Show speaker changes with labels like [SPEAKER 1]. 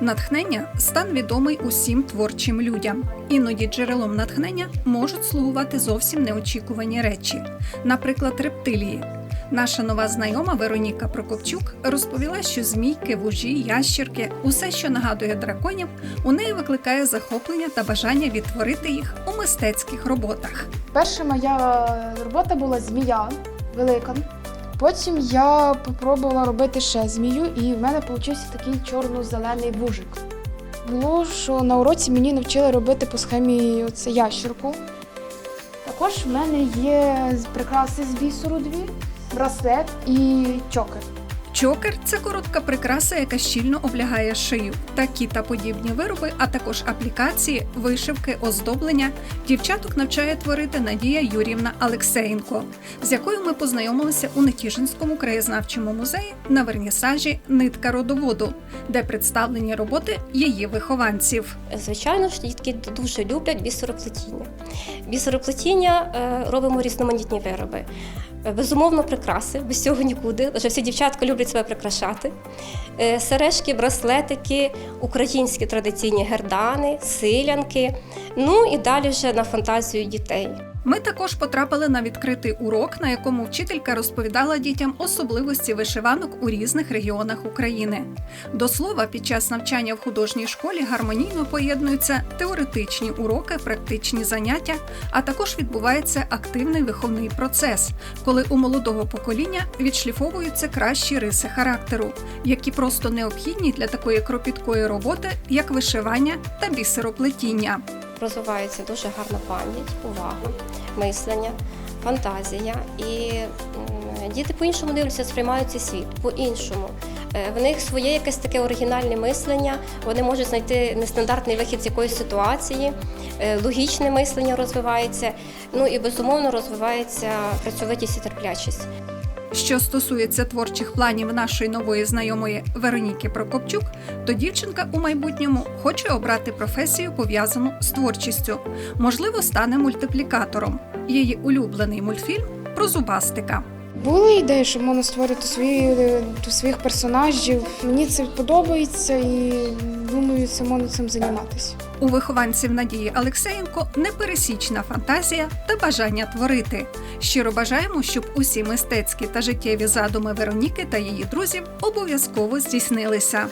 [SPEAKER 1] Натхнення стан відомий усім творчим людям. Іноді джерелом натхнення можуть слугувати зовсім неочікувані речі, наприклад, рептилії. Наша нова знайома Вероніка Прокопчук розповіла, що змійки, вужі, ящірки, усе, що нагадує драконів, у неї викликає захоплення та бажання відтворити їх у мистецьких роботах.
[SPEAKER 2] Перша моя робота була змія велика. Потім я спробувала робити ще змію, і в мене вийшов такий чорно-зелений вужик. Було, що на уроці мені навчили робити по схемі оце ящерку. Також в мене є прикраси з бісеру дві, браслет і чокер.
[SPEAKER 1] Чокер це коротка прикраса, яка щільно облягає шию. Такі та подібні вироби, а також аплікації, вишивки, оздоблення. Дівчаток навчає творити Надія Юрівна Алексеєнко, з якою ми познайомилися у Нетішинському краєзнавчому музеї на вернісажі Нитка родоводу, де представлені роботи її вихованців.
[SPEAKER 3] Звичайно ж, дітки дуже люблять бісероплетіння. Бісероплетіння е, робимо різноманітні вироби. Е, Безумовно, прикраси, без цього нікуди. Вже всі дівчатка люблять себе прикрашати. Е, Сережки, браслетики, українські традиційні гердани, силянки. Ну і далі вже на фантазію дітей.
[SPEAKER 1] Ми також потрапили на відкритий урок, на якому вчителька розповідала дітям особливості вишиванок у різних регіонах України. До слова, під час навчання в художній школі гармонійно поєднуються теоретичні уроки, практичні заняття, а також відбувається активний виховний процес, коли у молодого покоління відшліфовуються кращі риси характеру, які просто необхідні для такої кропіткої роботи, як вишивання та бісероплетіння.
[SPEAKER 3] Розвивається дуже гарна пам'ять, увага, мислення, фантазія. І діти по-іншому дивляться, сприймають цей світ, по-іншому. Е, В них своє якесь таке оригінальне мислення, вони можуть знайти нестандартний вихід з якоїсь ситуації, е, логічне мислення розвивається, ну і безумовно розвивається працьовитість і терплячість.
[SPEAKER 1] Що стосується творчих планів нашої нової знайомої Вероніки Прокопчук, то дівчинка у майбутньому хоче обрати професію пов'язану з творчістю. Можливо, стане мультиплікатором. Її улюблений мультфільм про зубастика.
[SPEAKER 2] Були ідеї, що можна створити свої, своїх персонажів. Мені це подобається і думаю, це можна цим займатися.
[SPEAKER 1] У вихованців Надії Алексеєнко непересічна фантазія та бажання творити. Щиро бажаємо, щоб усі мистецькі та життєві задуми Вероніки та її друзів обов'язково здійснилися.